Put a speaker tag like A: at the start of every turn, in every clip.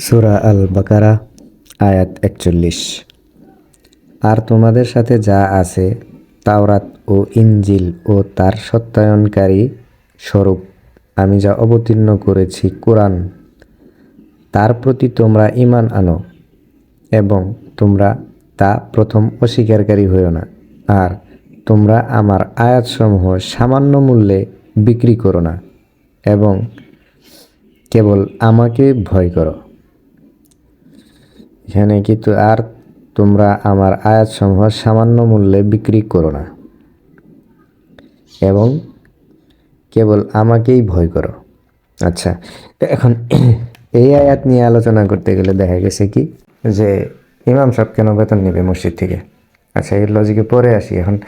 A: সুরা আল বাকারা আয়াত একচল্লিশ। আর তোমাদের সাথে যা আছে, তাওরাত ও ইঞ্জিল ও তার সত্যায়নকারী স্বরূপ, আমি যা অবতীর্ণ করেছি কোরআন, তার প্রতি তোমরা ঈমান আনো এবং তোমরা তা প্রথম অস্বীকারী হইও না। আর তোমরা আমার আয়াতসমূহ সামান্য মূল্যে বিক্রি করো না এবং কেবল আমাকে ভয় করো। এখানে কিন্তু আর তোমরা আমার আয়াতসমূহ সামান্য মূল্যে বিক্রি করো না। এবং কেবল আমাকেই ভয় করো। আচ্ছা এখন এই আয়াত নিয়ে আলোচনা করতে গেলে দেখা গেছে কি? যে ইমাম সাহেব কেন বেতন নেবে মসজিদ থেকে? আচ্ছা এই লজিকে পরে আসি। এখন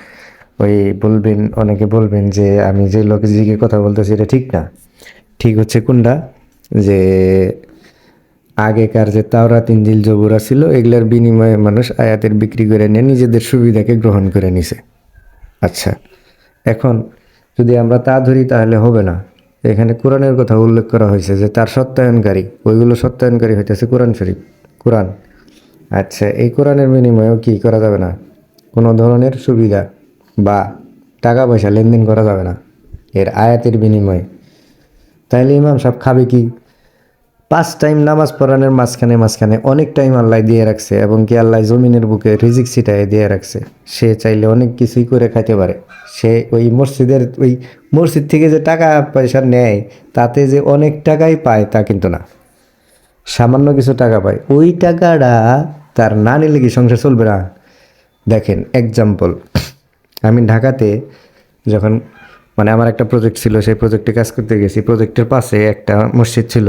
A: ওই বলবেন, অনেকে বলবেন যে আমি যে লজিকে কথা বলতেছি, এটা ঠিক না। ঠিক হচ্ছে কোনটা? যে আগেকার যে তাওরাত ইঞ্জিল জবুরা ছিল, এগুলার বিনিময়ে মানুষ আয়াতের বিক্রি করে নিয়ে নিজেদের সুবিধাকে গ্রহণ করে নিছে। আচ্ছা এখন যদি আমরা তা ধরি তাহলে হবে না। এখানে কোরআনের কথা উল্লেখ করা হয়েছে যে তার সত্যায়নকারী, ওইগুলো সত্যায়নকারী হইতেছে কোরআন শরীফ, কোরআন। আচ্ছা এই কোরআনের বিনিময়েও কি করা যাবে না? কোনো ধরনের সুবিধা বা টাকা পয়সা লেনদেন করা যাবে না। এর আয়াতের বিনিময়ে। তাইলে ইমাম সাহেব খাবে কি? পাঁচ টাইম নামাজ পড়ানোর মাঝখানে মাঝখানে অনেক টাইম আল্লাহ দিয়ে রাখছে এবং কি আল্লাহ জমিনের বুকে রিজিক ছিটায় দিয়ে রাখছে। সে চাইলে অনেক কিছুই করে খাইতে পারে। সে ওই মসজিদের, ওই মসজিদ থেকে যে টাকা পয়সা নেয়, তাতে যে অনেক টাকাই পায় তা কিন্তু না। সামান্য কিছু টাকা পায়। ওই টাকাটা তার না নিলে কি সংসার চলবে না? দেখেন এক্সাম্পল আমি ঢাকাতে যখন মানে আমার একটা প্রজেক্ট ছিল, সেই প্রজেক্টে কাজ করতে গেছি। প্রজেক্টের পাশে একটা মসজিদ ছিল।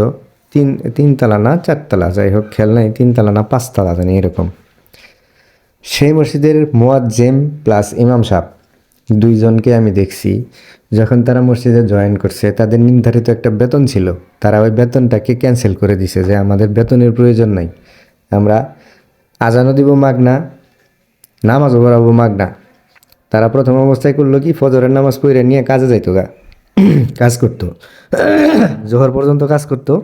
A: তিন, তিনতলা না চারতলা, যাই হোক, খেয়াল নাই, তিনতলা না পাঁচতলা জানি এরকম। সেই মসজিদের মোয়াজ্জেম প্লাস ইমাম সাহেব দুইজনকে আমি দেখছি, যখন তারা মসজিদে জয়েন করছে, তাদের নির্ধারিত একটা বেতন ছিল। তারা ওই বেতনটাকে ক্যান্সেল করে দিছে যে আমাদের বেতনের প্রয়োজন নাই। আমরা আজানও দিব মাগনা, নামাজও পড়াবো মাগনা। তারা প্রথম অবস্থায় করল কি, ফজরের নামাজ পড়ে নিয়ে কাজে যাইতো গা, কাজ করতো। জোহর পর্যন্ত কাজ করতো।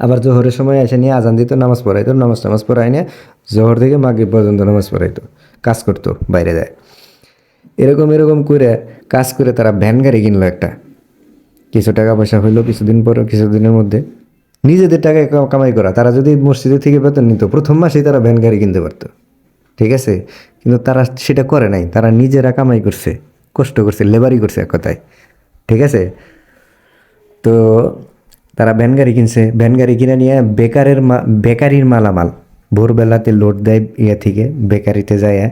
A: আবার জোহরের সময় এসে নিয়ে আজান দিত, নামাজ পড়াইতো, নামাজ টামাজ পড়াই নিয়ে জোহর থেকে মাগরিব পর্যন্ত নামাজ পড়াইতো, কাজ করতো, বাইরে যায়। এরকম এরকম করে কাজ করে তারা ভ্যান গাড়ি কিনলো একটা। কিছু টাকা পয়সা হইল কিছুদিন পর, কিছুদিনের মধ্যে। নিজেদের টাকায় কা- কামাই করা। তারা যদি মসজিদের থেকে বেতন নিত, প্রথম মাসেই তারা ভ্যান গাড়ি কিনতে পারতো। ঠিক আছে? কিন্তু তারা সেটা করে নাই। তারা নিজেরা কামাই করছে, কষ্ট করছে, লেবারি করছে এক কথায়। ঠিক আছে? তো তারা ভ্যান গাড়ি কিনছে। ভ্যান গাড়ি কিনে নিয়ে বেকারের মা বেকারির মালামাল। ভোরবেলাতে লোড দেয় ইয়ে থেকে, বেকারিতে যায়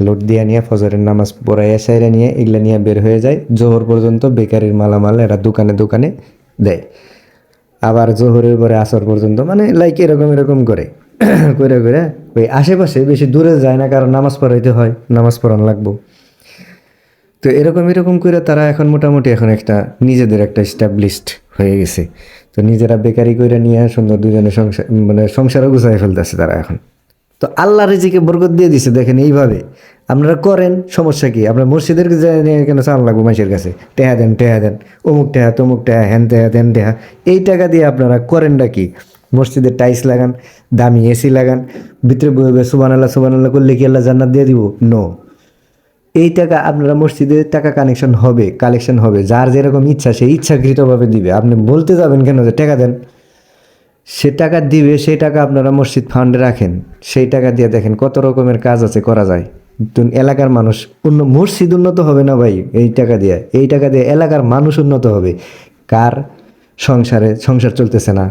A: লোড দিয়ে নিয়ে ফজরের নামাজ পড়াইয়া সাইরা নিয়ে এগুলা নিয়ে বের হয়ে যায়। জোহর পর্যন্ত বেকারির মালামাল এরা দোকানে দোকানে দেয়। আবার জোহরের পরে আসর পর্যন্ত মানে লাইক এরকম এরকম করে। করে করে ওই আশেপাশে বেশি দূরে যায় না, কারণ নামাজ পড়াইতে হয়, নামাজ পড়ানো লাগবো। তো এরকম এরকম করে তারা এখন মোটামুটি এখন একটা নিজেদের একটা স্টাবলিশড হয়ে গেছে। তো নিজেরা বেকারি করে নিয়ে সুন্দর দুজনে সংসার মানে সংসারও গুছাই ফেলতেছে তারা এখন। তো আল্লাহ রেজিকে বরকত দিয়ে দিছে, দেখেন এইভাবে। আপনারা করেন, সমস্যা কি? আপনার মসজিদের কেন চাল লাগবো মানুষের কাছে? টেহা দেন টেহা দেন, অমুক টেহা, তমুক টেহা হ্যান টেহা দেন টেহা। এই টাকা দিয়ে আপনারা করেনটা কি? মসজিদে টাইলস লাগান, দামি এসি লাগান, ভিতরে বয়ে সুবান আল্লাহ সুবান আল্লাহ করলে কি আল্লাহ জান্নাত দিয়ে দিব? নো এই টাকা আপনারা মসজিদে টাকা কানেকশন হবে কালেকশন হবে, যার যেরকম ইচ্ছা সে ইচ্ছাকৃতভাবে দিবে। আপনি বলতে যাবেন কেন যে টাকা দেন? সে টাকা দিবে, সেই টাকা আপনারা মসজিদ ফান্ডে রাখেন। সেই টাকা দিয়ে দেখেন কত রকমের কাজ আছে, করা যায়। এলাকার মানুষ অন্য মসজিদ উন্নত হবে না ভাই এই টাকা দিয়ে? এই টাকা দিয়ে এলাকার মানুষ উন্নত হবে। কার সংসারে সংসার চলতেছে না।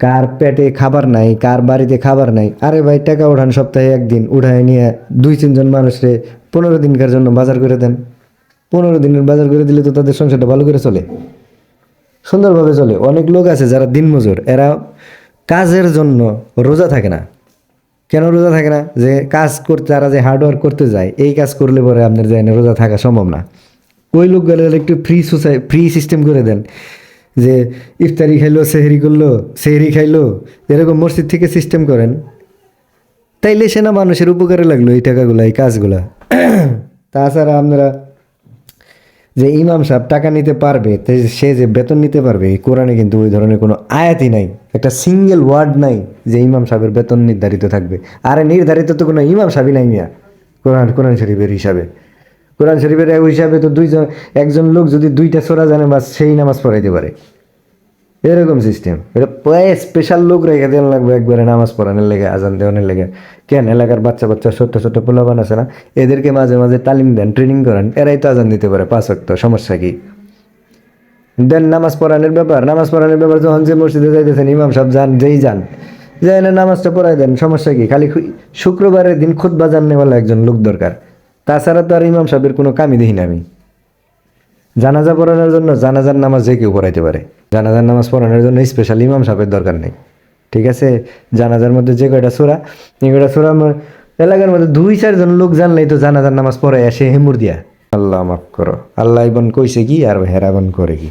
A: কার পেটে খাবার নাই, কার বাড়িতে খাবার নাই। আরে ভাই, টাকা উঠান সপ্তাহে একদিন, উঠায় নিয়ে দুই তিনজন মানুষরে পনেরো দিনকার জন্য বাজার করে দেন। পনেরো দিনের বাজার করে দিলে তো তাদের সংসারটা ভালো করে চলে। সুন্দরভাবে চলে। অনেক লোক আছে যারা দিনমজুর। এরা কাজের জন্য রোজা থাকে না। কেন রোজা থাকে না? যে কাজ করতে, তারা যে হার্ডওয়ার্ক করতে যায়, এই কাজ করলে পরে আপনার যায় না রোজা থাকা সম্ভব না। ওই লোকগুলো একটু ফ্রি সোসাই ফ্রি সিস্টেম করে দেন। যে ইফতারি খাইলো, সেহরি করল, সেহরি খাইলো, এরকম মসজিদ থেকে সিস্টেম করেন। তাইলে সে না মানুষের উপকারে লাগল এই টাকাগুলো, এই কাজগুলা। তাছাড়া আপনারা যে ইমাম সাহেব টাকা নিতে পারবে সে যে বেতন নিতে পারবে কোরআনে কিন্তু ওই ধরনের কোনো আয়াতই নাই। একটা সিঙ্গেল ওয়ার্ড নাই যে ইমাম সাহেবের বেতন নির্ধারিত থাকবে। আরে নির্ধারিত তো কোনো ইমাম সাহেবই নাই মিয়া, কোরআন কোরআন শরীফের হিসাবে। কোরআন শরীফের হিসাবে তো দুইজন, একজন লোক যদি দুইটা সোরা জানে বা সেই নামাজ পড়াইতে পারে। এরকম সিস্টেম এটা প্রায় স্পেশাল লোক রেখে দেওয়া লাগবে একবারে নামাজ পড়ানোর লেগে, আজান দেওয়ানোর লেগে। কেন? এলাকার বাচ্চা বাচ্চা, ছোট্ট ছোট্ট পোলাবান আছে না? এদেরকে মাঝে মাঝে তালিম দেন ট্রেনিং করেন। এরাই তো আজান দিতে পারে, পাঁচ অক্ট সমস্যা কি? দেন নামাজ পড়ানোর ব্যাপার। নামাজ পড়ানোর ব্যাপার যখন যে মসজিদে যাইতেছেন, ইমাম সাহেব যান, যেই যান। যাই না, নামাজটা পড়াই দেন, সমস্যা কি? খালি শুক্রবারের দিন খুদ বাজার নেওয়ালা একজন লোক দরকার। তাছাড়া তো আর ইমাম সাহেবের কোনো কামই দেখি না আমি। জানাজা পড়ানোর জন্য জানাজার নামাজ যে কেউ পড়াইতে পারে। জানাজার নামাজ পড়ানোর জন্য স্পেশাল ইমাম সাহেবের দরকার নেই। ঠিক আছে? জানাজার মধ্যে যে কয়টা সোরা, এই কয়টা সোরা এলাকার মধ্যে দুই চারজন লোক জানলেই তো জানাজার নামাজ পড়াই আসে হেমুর দিয়া। আল্লাহ মাফ করো। আল্লাহ ইবন কইছে কি আর হেরাবন করে কি?